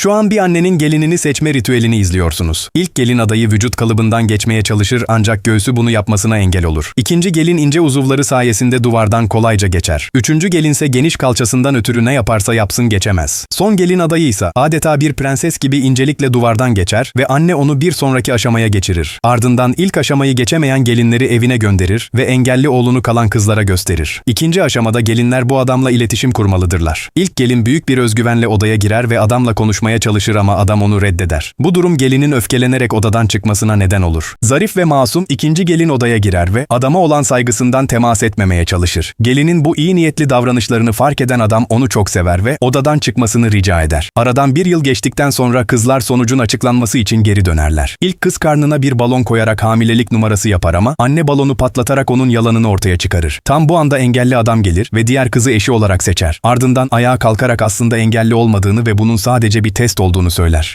Şu an bir annenin gelinini seçme ritüelini izliyorsunuz. İlk gelin adayı vücut kalıbından geçmeye çalışır ancak göğsü bunu yapmasına engel olur. İkinci gelin ince uzuvları sayesinde duvardan kolayca geçer. Üçüncü gelinse geniş kalçasından ötürü ne yaparsa yapsın geçemez. Son gelin adayı ise adeta bir prenses gibi incelikle duvardan geçer ve anne onu bir sonraki aşamaya geçirir. Ardından ilk aşamayı geçemeyen gelinleri evine gönderir ve engelli oğlunu kalan kızlara gösterir. İkinci aşamada gelinler bu adamla iletişim kurmalıdırlar. İlk gelin büyük bir özgüvenle odaya girer ve adamla konuşmaya çalışır ama adam onu reddeder. Bu durum gelinin öfkelenerek odadan çıkmasına neden olur. Zarif ve masum ikinci gelin odaya girer ve adama olan saygısından temas etmemeye çalışır. Gelinin bu iyi niyetli davranışlarını fark eden adam onu çok sever ve odadan çıkmasını rica eder. Aradan bir yıl geçtikten sonra kızlar sonucun açıklanması için geri dönerler. İlk kız karnına bir balon koyarak hamilelik numarası yapar ama anne balonu patlatarak onun yalanını ortaya çıkarır. Tam bu anda engelli adam gelir ve diğer kızı eşi olarak seçer. Ardından ayağa kalkarak aslında engelli olmadığını ve bunun sadece bir test olduğunu söyler.